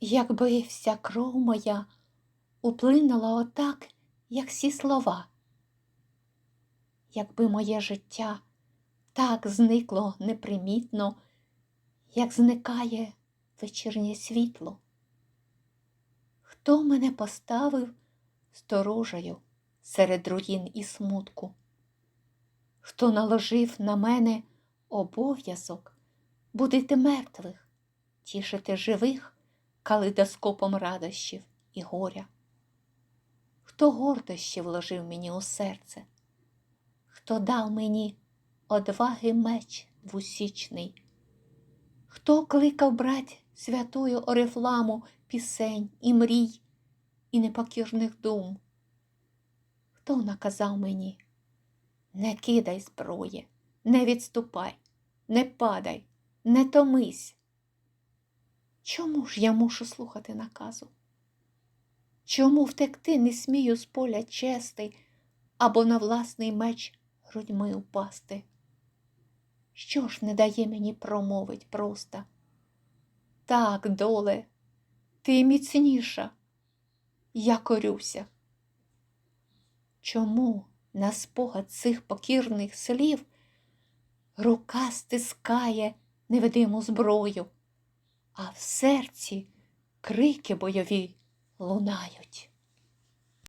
Якби вся кров моя уплинула отак, як всі слова, якби моє життя так зникло непримітно, як зникає вечірнє світло. Хто мене поставив сторожею серед руїн і смутку? Хто наложив на мене обов'язок будити мертвих, тішити живих калейдоскопом радощів і горя? Хто гордощі вложив мені у серце? Хто дав мені одваги меч двусічний? Хто кликав брать святую орифламу пісень і мрій, і непокірних дум? Хто наказав мені? Не кидай зброї, не відступай, не падай, не томись. Чому ж я мушу слухати наказу? Чому втекти не смію з поля чести або на власний меч грудьми упасти? Що ж не дає мені промовить просто? Так, доле, ти міцніша, я корюся. Чому на спогад цих покірних слів рука стискає невидиму зброю, а в серці крики бойові лунають?